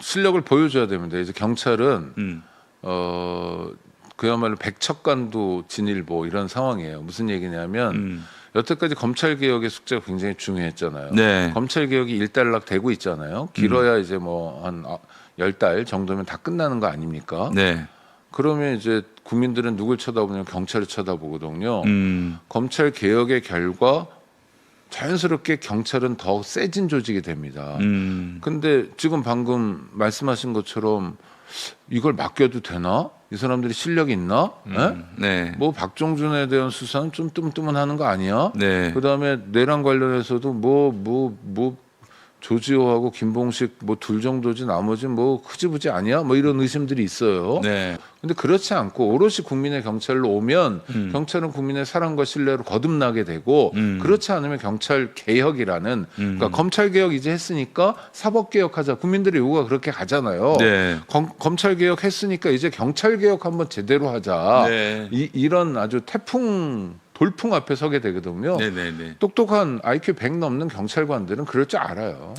실력을 보여줘야 됩니다. 이제 경찰은 음. 어 그야말로 백척간도 진일보 이런 상황이에요. 무슨 얘기냐면 음. 여태까지 검찰 개혁의 숙제가 굉장히 중요했잖아요. 네. 검찰 개혁이 일단락 되고 있잖아요. 길어야 이제 뭐 한 열 달 정도면 다 끝나는 거 아닙니까? 네. 그러면 이제 국민들은 누굴 쳐다보냐면 경찰을 쳐다보거든요. 음. 검찰 개혁의 결과 자연스럽게 경찰은 더 세진 조직이 됩니다. 음. 근데 지금 방금 말씀하신 것처럼 이걸 맡겨도 되나? 이 사람들이 실력이 있나? 예? 음. 네. 뭐 박종준에 대한 수사는 좀 뜨문뜨문하는 거 아니야? 네. 그다음에 내란 관련해서도 뭐 뭐 뭐 조지호하고 김봉식 뭐 둘 정도지 나머지 뭐 흐지부지 아니야? 뭐 이런 의심들이 있어요. 네. 근데 그렇지 않고 오롯이 국민의 경찰로 오면 음. 경찰은 국민의 사랑과 신뢰로 거듭나게 되고 음. 그렇지 않으면 경찰 개혁이라는 그러니까 검찰 개혁 이제 했으니까 사법 개혁하자 국민들의 요구가 그렇게 가잖아요. 네. 검, 검찰 개혁 했으니까 이제 경찰 개혁 한번 제대로 하자. 네. 이, 이런 아주 태풍 돌풍 앞에 서게 되거든요. 네, 네, 네. 똑똑한 IQ 100 넘는 경찰관들은 그럴 줄 알아요.